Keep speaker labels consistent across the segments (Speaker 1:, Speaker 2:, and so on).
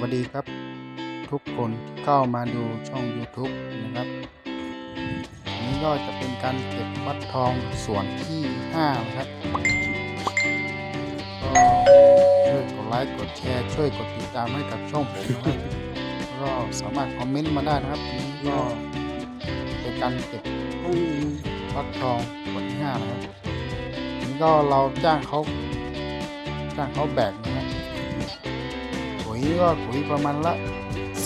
Speaker 1: วัสดีครับ ทุกคนที่เข้ามาดูช่อง YouTube นะครับอันนี้ก็จะเป็นการเก็บวัดทองส่วนที่5นะครับก็ช่วยกดไลค์กดแชร์ช่วยกดติดตามให้กับช่องผมนะครับก็สามารถคอมเมนต์มาได้นะครับนี้ก็เป็นการเก็บวัดทองส่วนที่5นะครับนนี้ก็เราจ้างเขาจ้างเขาแบก นะครับปุ๋ยก็ปุ๋ยประมาณละ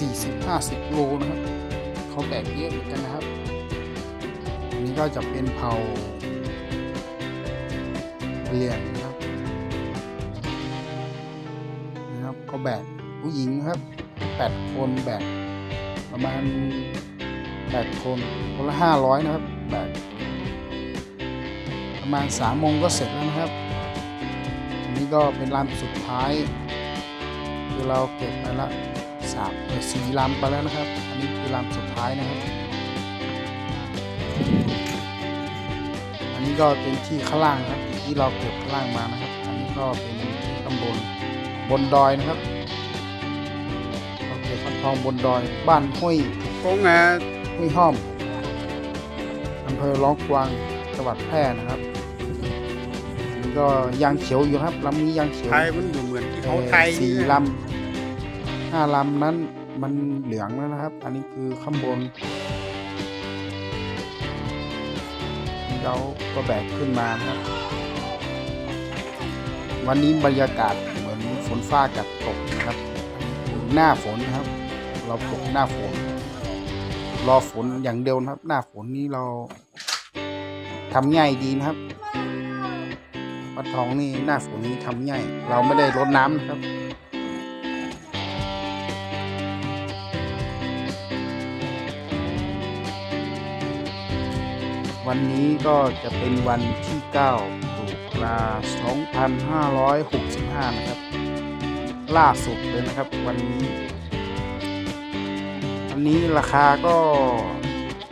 Speaker 1: 40-50 โลนะครับเขาแบกเยอะเหมือนกันนะครับ อันนี้ก็จะเป็นเผาเลียงนะครับนะครับเขาแบกผู้หญิงครับ8คนแบกประมาณ8คนคนละ500 นะครับแบกประมาณ3โมงก็เสร็จแล้วนะครับ อันนี้ก็เป็นลำสุดท้าย คือเราเก็บไปละสามเออสี่ลำไปแล้วนะครับ อันนี้คือลำสุดท้ายนะครับ อันนี้ก็เป็นที่ข้างล่างนะครับ ที่เราเก็บข้างล่างมานะครับ อันนี้ก็เป็นตำบลบนดอยนะครับเราเก็บฟันทองบนดอยบ้านห้วย
Speaker 2: cũng à,
Speaker 1: ห้วยห้อมอำเภอร้องกวางจังหวัดแพร่นะครับอันนี้ก็ยางเขียวอยู่ครับลำนี้ยางเขียว
Speaker 2: ไทยมันอยู่เหมือนที่เขาไทย
Speaker 1: สี่
Speaker 2: นี่
Speaker 1: ล
Speaker 2: นะำ
Speaker 1: ห้าลำนั้นมันเหลืองแล้วนะครับ อันนี้คือข้างบน เราก็แบกขึ้นมานะครับ วันนี้บรรยากาศเหมือนฝนฟ้ากัดตกนะครับหน้าฝนนะครับ เราปลูกหน้าฝน รอฝนอย่างเดียวนะครับ หน้าฝนนี้เราทำง่ายดีนะครับวัดทองนี่หน้าฝนนี้ทำง่าย เราไม่ได้รดน้ำนะครับ วันนี้ก็จะเป็นวันที่9ตุลา2565 นะครับ ล่าสุดเลยนะครับวันนี้ อันนี้ราคาก็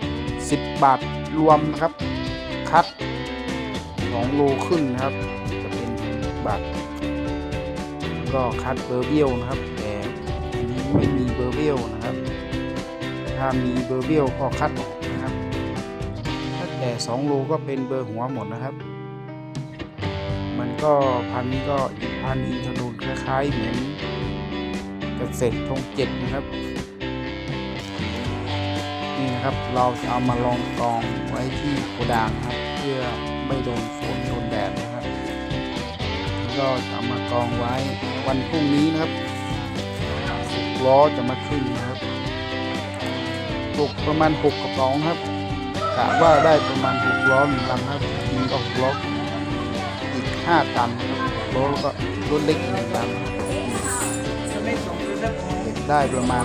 Speaker 1: 10 บาทรวมนะครับ คัด2โลขึ้นนะครับ จะเป็น10บาท ก็คัดเบอร์เบี้ยวนะครับ แต่อันนี้ไม่มีเบอร์เบี้ยวนะครับ ถ้ามีเบอร์เบี้ยวก็คัดออก แต่2โลก็เป็นเบอร์หัวหมดนะครับ มันก็พันนี้ก็อีกพันอินทนูนคล้ายๆเหมือนเกษตรทงเจ็ดนะครับ นี่นะครับเราจะเอามาลองกองไว้ที่โกดังครับเพื่อไม่โดนฝนโดนแดดนะครับ ก็จะเอามากองไว้วันพรุ่งนี้นะครับล้อจะมาขึ้นนะครับตกประมาณหกกระป๋องครับ กะว่าได้ประมาณหกล้อหนึ่งลำครับยิงก็หกล้ออีกห้าตันครับล้อแล้วก็รถเล็กหนึ่งลำครับได้ประมาณ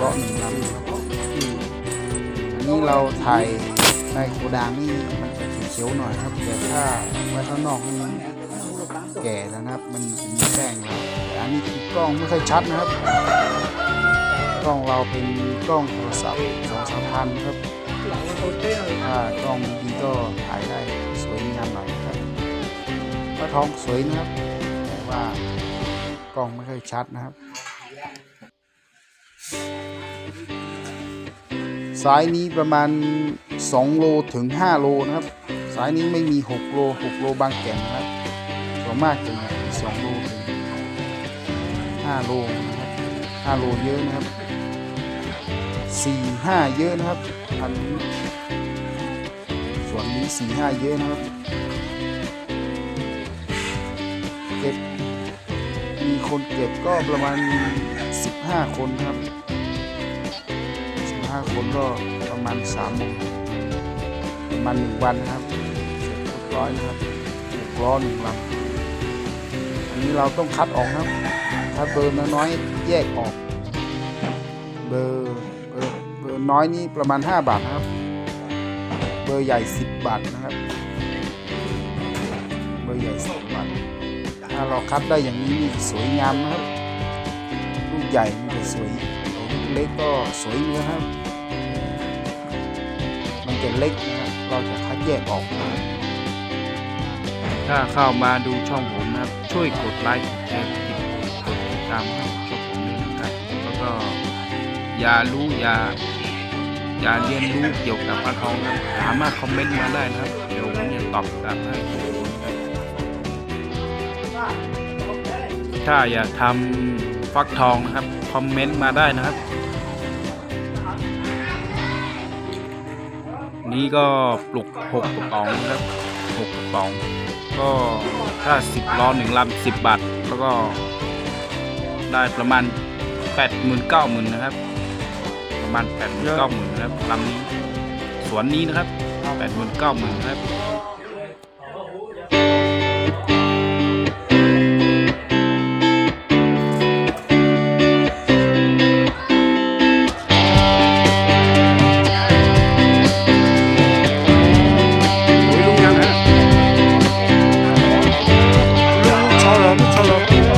Speaker 1: ล้อหนึ่งลำครับอันนี้เราถ่ายในโกดังนี่มันจะเขียวหน่อยครับแต่ถ้าไว้ข้างนอกนี่แก่แล้วนะครับ มันมีแป้งแล้วอันนี้กล้องไม่ค่อยชัดนะครับ กล้องเราเป็นกล้องโทรศัพท์สองสามพันครับ ถ้ากล้องดีก็ถ่ายได้สวยงามหน่อยครับก็ท้องสวยนะครับ แต่ว่ากล้องไม่ค่อยชัดนะครับ สายนี้ประมาณ 2 โลถึง 5 โลนะครับ สายนี้ไม่มี 6 โล 6 โลบางแก่นนะครับส่วนมากจะมี2โลถึง5โลนะครับ5โลเยอะนะครับ 4 5เยอะนะครับพันนี้ส่วนนี้4 5เยอะนะครับเก็บมีคนเก็บก็ประมาณ15คนนะครับ15คนก็ประมาณ3โมงประมาณ1วันนะครับเสร็จเรียบร้อยนะครับ6ล้อหนึ่งลำอันนี้เราต้องคัดออกนะครับ ถ้าเบอร์น้อยๆแยกออก เบอร์ บอร์น้อยนี่ประมาณ 5 บาทนะครับ เบอร์ใหญ่ 10 บาทนะครับ เบอร์ใหญ่10บาทถ้าเราคัดได้อย่างนี้นี่สวยงามนะครับลูกใหญ่มันจะสวยลูกเล็กก็สวยเหมือนกันครับ มันจะเล็กนะครับเราจะคัดแยกออกนะถ้าเข้ามาดูช่องผมนะครับ ช่วยกดไลค์กดแชร์กดติดตามช่องผมด้วยนะครับแล้วก็อย่ารู้อย่า อยาเรียนรู้เกี่ยวกับปลาทองครับสามารถคอมเมนต์มาได้นะครับ เดี๋ยวผมจะตอบกลับให้ถ้าอยากทำฟักทองนะครับ คอมเมนต์มาได้นะครับ นี่ก็ปลุกหกกระป๋องนะครับหกกระป๋อง ก็ถ้าสิบล้อหนึ่งลำสิบบาท แล้วก็ได้ประมาณแปดหมื่นเก้าหมื่นนะครับ ประมาณแปดหมื่นเก้าหมื่นะครับลำนี้สวนนี้นะครับแปดหมื่นเก้าหมื่นครับลุงยังนะลุงชอลมชอรม